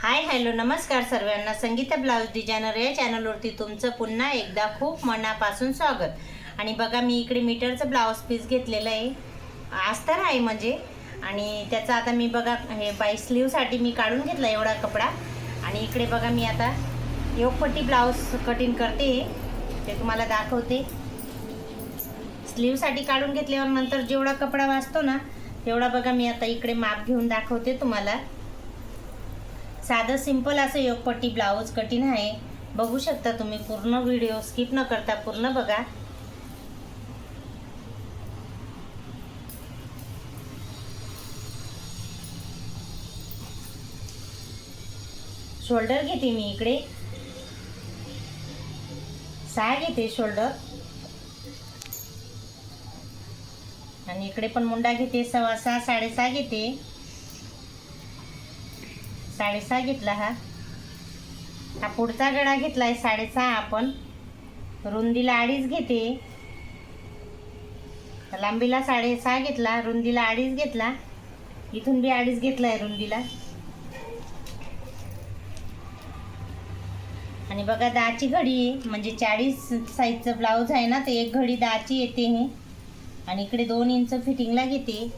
Hi hello नमस्कार सर्वांना. Sangeeta blouse designer या चॅनलवरती तुमचं पुन्हा एकदा खूप मनापासून स्वागत. आणि बघा मी इकडे मीटरचं ब्लाऊज पीस घेतलेलं आहे. अस्तर आहे म्हणजे. आणि त्याचा आता मी बघा हे बाई स्लीवसाठी मी काढून घेतला एवढा कपडा. आणि इकडे बघा मी आता योगपट्टी ब्लाऊज कटिंग करते. ते तुम्हाला दाखवते. स्लीवसाठी काढून घेतल्यावर नंतर जेवढा कपडा वाचतो ना तेवढा बघा मी आता इकडे माप घेऊन दाखवते तुम्हाला. साधं सिंपल असं योगपट्टी ब्लाऊज कटिंग आहे. बघू शकता तुम्ही पूर्ण व्हिडिओ स्किप न करता पूर्ण बघा. शोल्डर घेते मी इकडे. सहा घेते शोल्डर आणि इकडे पण मुंडा घेते सव्वा सहा साडेसहा घेते. साडेसहा घेतला हा. हा पुढचा गळा आहे साडेसहा आपण. रुंदीला अडीच घेते. लांबीला साडेसहा घेतला रुंदीला अडीच घेतला. इथून बी अडीच घेतला आहे रुंदीला. आणि बघा दहाची घडी म्हणजे चाळीस साईजचं ब्लाऊज आहे ना ते एक घडी दहाची येते हे. आणि इकडे दोन इंच फिटिंगला घेते.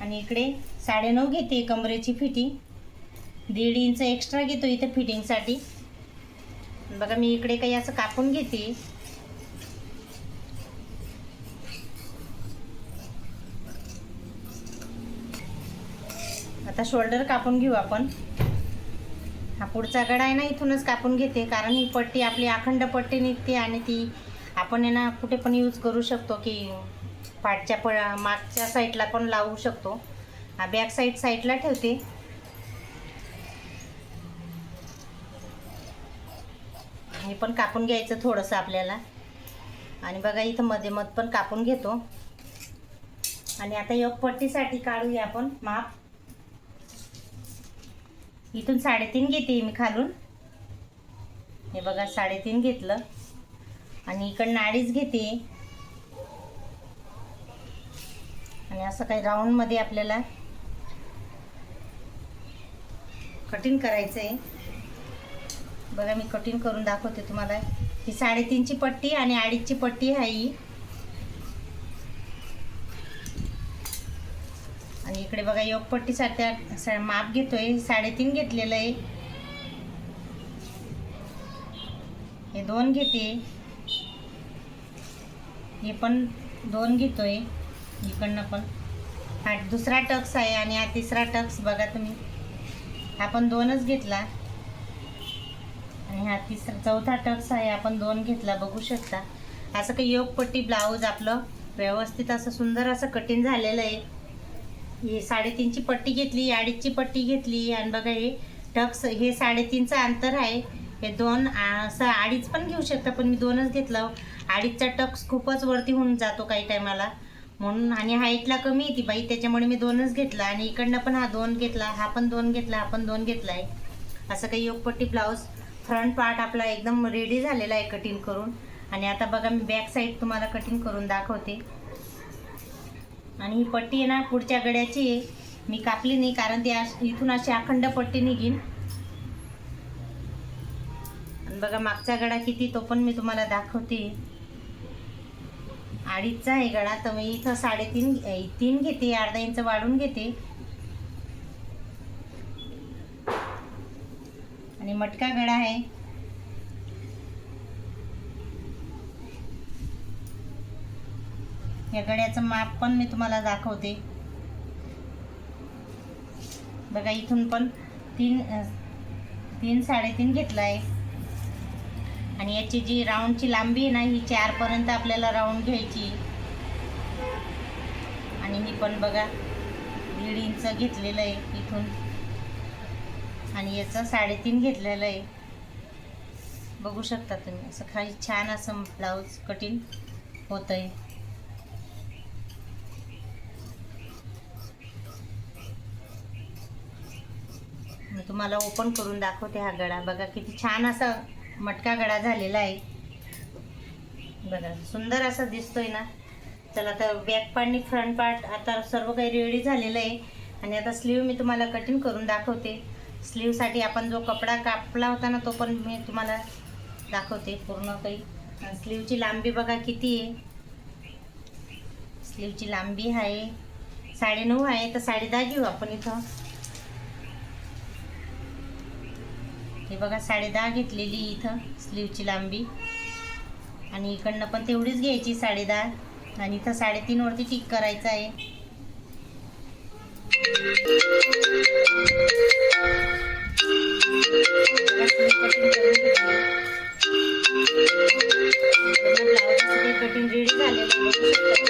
आणि इकडे साडेनऊ घेते कमरेची फिटिंग. दीड इंच एक्स्ट्रा घेतो इथं फिटिंगसाठी. बघा मी इकडे काही असं कापून घेते. आता शोल्डर कापून घेऊ आपण. हा पुढचा गडा आहे ना इथूनच कापून घेते. कारण ही पट्टी आपली अखंड पट्टी निघते आणि ती आपण आहे ना कुठे पण यूज करू शकतो की पाठच्या प मागच्या साईडला पण लावू शकतो. हा बॅक साईड साईडला ठेवते. हे पण कापून घ्यायचं थोडंसं आपल्याला. आणि बघा इथं मध्ये मध पण कापून घेतो. आणि आता योगपट्टीसाठी काढूया आपण माप. इथून साडेतीन घेते मी खालून. हे बघा साडेतीन घेतलं. आणि इकडनं अडीच घेते. आणि असं काही राऊंडमध्ये आपल्याला कटिंग करायचं आहे बघा मी कटिंग करून दाखवते तुम्हाला. ही साडेतीनची पट्टी आणि अडीचची पट्टी आहे ही. आणि इकडे बघा योगपट्टीसाठी सा- माप घेतोय. साडेतीन घेतलेलं आहे. हे दोन घेते. हे पण दोन घेतोय. इकडनं पण. हा दुसरा टक्स आहे आणि हा तिसरा टक्स बघा तुम्ही. हा पण दोनच घेतला. आणि हा तिसरा चौथा टक्स आहे आपण दोन घेतला बघू शकता. असं काही योगपट्टी ब्लाऊज आपलं व्यवस्थित असं सुंदर असं कटिंग झालेलं आहे. हे साडेतीनची पट्टी घेतली अडीचची पट्टी घेतली आणि बघा हे टक्स हे साडेतीनचं अंतर आहे. हे दोन असं अडीच पण घेऊ शकता पण मी दोनच घेतलं. अडीचचा टक्स खूपच वरती होऊन जातो काही टायमाला. म्हणून आणि हाईटला कमी ती बाई त्याच्यामुळे मी दोनच घेतला आणि इकडनं पण हा दोन घेतला हा पण दोन घेतला हा पण दोन घेतला आहे असं काही योगपट्टी ब्लाऊज फ्रंट पार्ट आपला एकदम रेडी झालेला आहे कटिंग करून. आणि आता बघा मी बॅक साईड तुम्हाला कटिंग करून दाखवते. आणि ही पट्टी आहे ना पुढच्या गड्याची आहे. मी कापली नाही कारण ती इथून अशी अखंड पट्टी निघीन. आणि बघा मागचा गडा किती तो पण मी तुम्हाला दाखवते. अडीचचा आहे गडा तर मी इथं साडेतीन तीन घेते अर्धा इंच वाढून घेते. आणि मटका गडा आहे. या गड्याचं माप पण मी तुम्हाला दाखवते. बघा इथून पण तीन तीन साडेतीन घेतला आहे आणि याची जी राऊंडची लांबी आहे ना ही चारपर्यंत आपल्याला राऊंड घ्यायची. आणि ही पण बघा दीड इंच घेतलेलं आहे इथून. आणि याचं साडेतीन घेतलेलं आहे. बघू शकता तुम्ही असं खाली छान असं ब्लाऊज कटिंग होतं आहे तुम्हाला ओपन करून दाखवते हा गळा. बघा किती छान असं मटका गळा झालेला आहे. बघा सुंदर असा दिसतोय ना. चला आता बॅक पार्ट आणि फ्रंट पार्ट आता सर्व काही रेडी झालेलं आहे. आणि आता स्लीव मी तुम्हाला कटिंग करून दाखवते. स्लीवसाठी आपण जो कपडा कापला होता ना तो पण मी तुम्हाला दाखवते पूर्ण काही. स्लीवची लांबी बघा किती आहे. स्लीवची लांबी आहे. साडेनऊ आहे तर साडेदहा घेऊ आपण इथं. हे बघा साडे दहा घेतलेली इथं स्लीवची लांबी. आणि इकडनं पण तेवढीच घ्यायची साडे दहा. आणि इथं साडेतीनवरती टिक करायचं आहे. कटिंग रेडी झालेलं